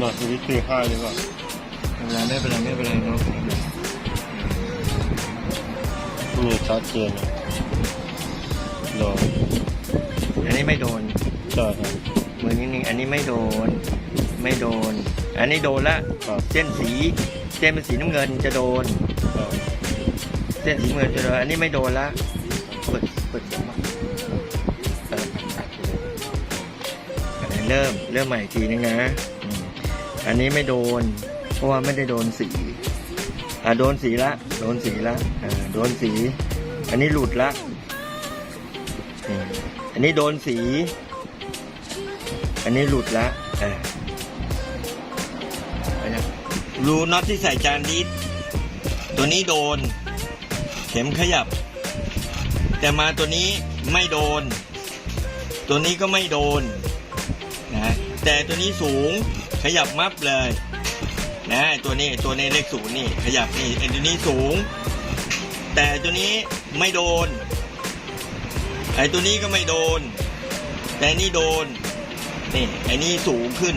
หน่อยสวิตช์คือห้าดีกว่าไม่เป็นไรไม่เป็นไรไม่เป็นไรเนาะนี่ชัดเจนนะรออันนี้ไม่โดนใช่ครับมือนิดนึงอันนี้ไม่โดน ไม่โดน อันนี้โดนละครับเส้นสีเส้นเป็นสีน้ำเงินจะโดนครับเส้นสีน้ำเงินจะโดนอันนี้ไม่โดนละเปิดเปิดเสียงมาเอออันนี้เริ่มเริ่มใหม่อีกทีนึงนะ อันนี้ไม่โดน เพราะว่าไม่ได้โดนสี อ่าโดนสีละ โดนสีละ อ่า โดนสี อันนี้หลุดละ อันนี้โดนสี อันนี้หลุดละ อ่าไปนะรูน็อตที่ใส่จานดิสตัวนี้โดน เข็มขยับ แต่มาตัวนี้ไม่โดน ตัวนี้ก็ไม่โดนนะแต่ตัวนี้สูง ขยับมับเลยนะตัวนี้ตัวนี้เลขศูนย์นี่ขยับนี่ไอ้ตัวนี้สูง แต่ตัวนี้ไม่โดนไอ้ตัวนี้ก็ไม่โดน แต่นี่โดนนี่ไอ้นี่สูงขึ้น